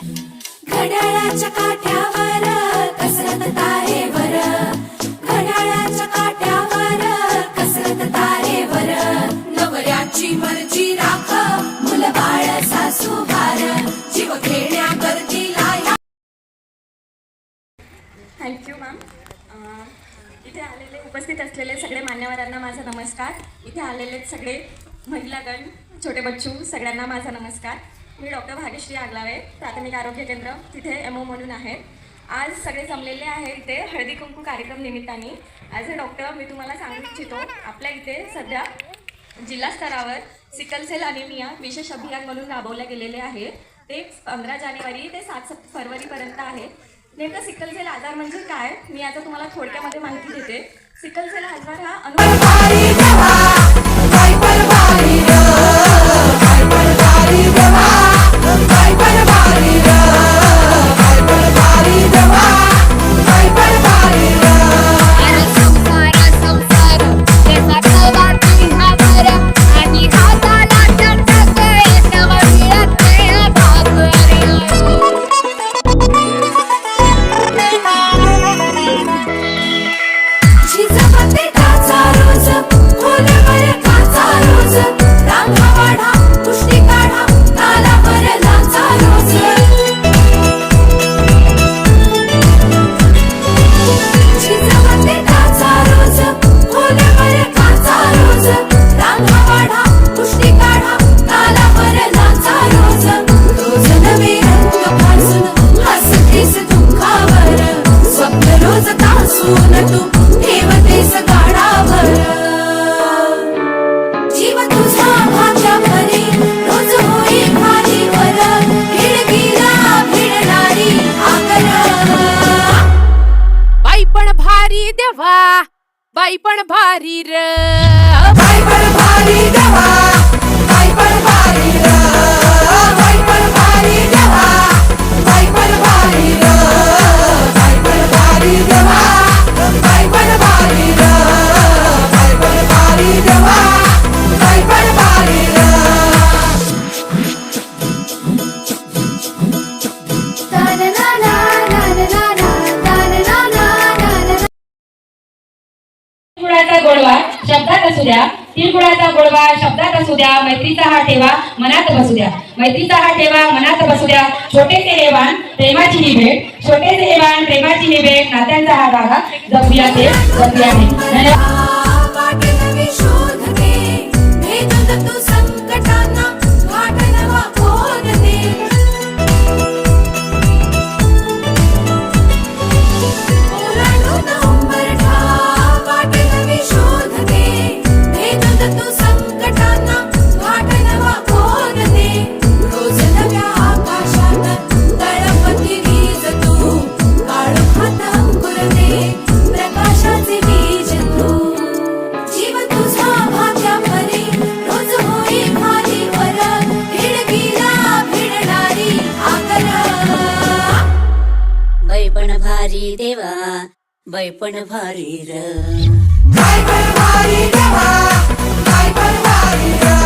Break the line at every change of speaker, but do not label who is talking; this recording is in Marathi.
घड्याळाच्या काठ्यावर कसरत तारेवर घड्याळाच्या काठ्यावर कसरत तारेवर नवऱ्याची मर्जी राख मुल बाळ सासू भार. जीव खेळण्या गरजीला या
थँक्यू मॅम इथे आलेले उपस्थित असलेले सगळे मान्यवरांना माझा नमस्कार. इथे आलेले सगळे महिलागण छोटे बच्चू सगळ्यांना माझा नमस्कार. मी डॉक्टर भाग्यश्री आगलावे प्राथमिक आरोग्य केंद्र तिथे एम ओ म्हणून आहे. आज सगळे जमलेले आहे इथे हळदी कुंकू कार्यक्रम निमित्ताने. ॲज अ डॉक्टर मी तुम्हाला सांगू इच्छितो आपल्या इथे सध्या जिल्हा स्तरावर सिकलसेल अनिमिया विशेष अभियान म्हणून राबवले गेलेले आहे. ते पंधरा जानेवारी ते सात सप फरवरीपर्यंत आहे. नेमकं सिकलसेल आजार म्हणजे काय? मी आता तुम्हाला थोडक्यामध्ये माहिती देते. सिकलसेल आजार हा अनु
तासून तू ठेवतेस गाडावर जीव तुझा भाग्या भरी रोज होई खालीवर भिडकीला भिडणारी आकर
बाई पण भारी देवा बाई पण भारी र.
काय पण भारी
असू द्या. तिळगुळाचा गोडवा शब्दात असू द्या मैत्रीचा हा ठेवा मनात बसू द्या. मैत्रीचा हा ठेवा मनात बसू द्या. छोटेसे हेवान प्रेमाची ही भेट. छोटेसे हेवान प्रेमाची ही भेट. नात्यांचा हा धागा जपूया ते जपूया ते. धन्यवाद.
बैपण भारी देवा बैपण भारी र.
देवा काय परवारी र.